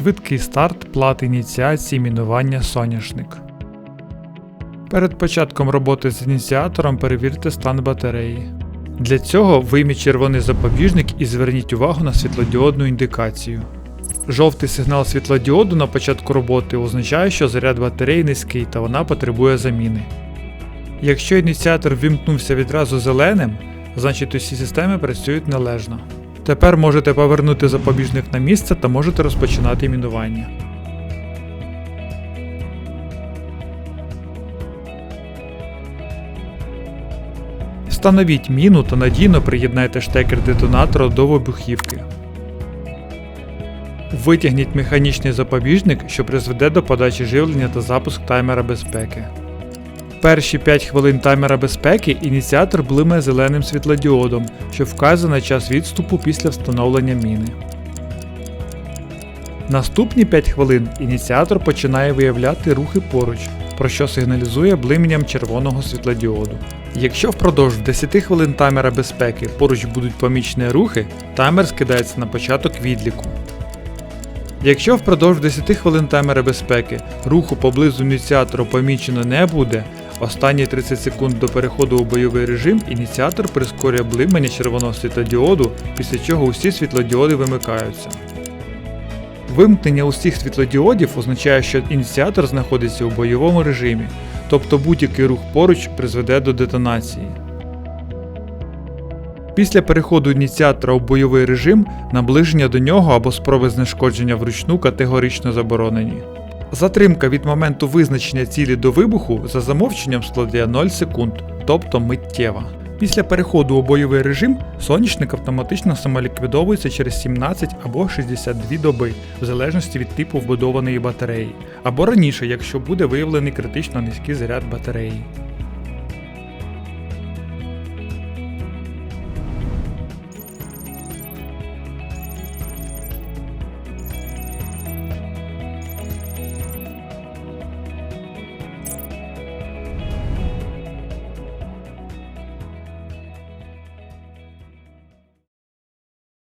швидкий старт плати ініціації мінування соняшник. Перед початком роботи з ініціатором перевірте стан батареї. Для цього вийміть червоний запобіжник і зверніть увагу на світлодіодну індикацію. Жовтий сигнал світлодіоду на початку роботи означає, що заряд батареї низький та вона потребує заміни. Якщо ініціатор ввімкнувся відразу зеленим, значить усі системи працюють належно. Тепер можете повернути запобіжник на місце та можете розпочинати мінування. Встановіть міну та надійно приєднайте штекер детонатора до вибухівки. Витягніть механічний запобіжник, що призведе до подачі живлення та запуск таймера безпеки. Перші 5 хвилин таймера безпеки ініціатор блимає зеленим світлодіодом, що вказує на час відступу після встановлення міни. Наступні 5 хвилин ініціатор починає виявляти рухи поруч, про що сигналізує блиманням червоного світлодіоду. Якщо впродовж 10 хвилин таймера безпеки поруч будуть помічені рухи, таймер скидається на початок відліку. Якщо впродовж 10 хвилин таймера безпеки руху поблизу ініціатору помічено не буде, останні 30 секунд до переходу у бойовий режим ініціатор прискорює блимання червоного світлодіоду, після чого усі світлодіоди вимикаються. Вимкнення усіх світлодіодів означає, що ініціатор знаходиться у бойовому режимі, тобто будь-який рух поруч призведе до детонації. Після переходу ініціатора у бойовий режим наближення до нього або спроби знешкодження вручну категорично заборонені. Затримка від моменту визначення цілі до вибуху за замовченням складає 0 секунд, тобто миттєва. Після переходу у бойовий режим соняшник автоматично самоліквідовується через 17 або 62 доби, в залежності від типу вбудованої батареї, або раніше, якщо буде виявлений критично низький заряд батареї.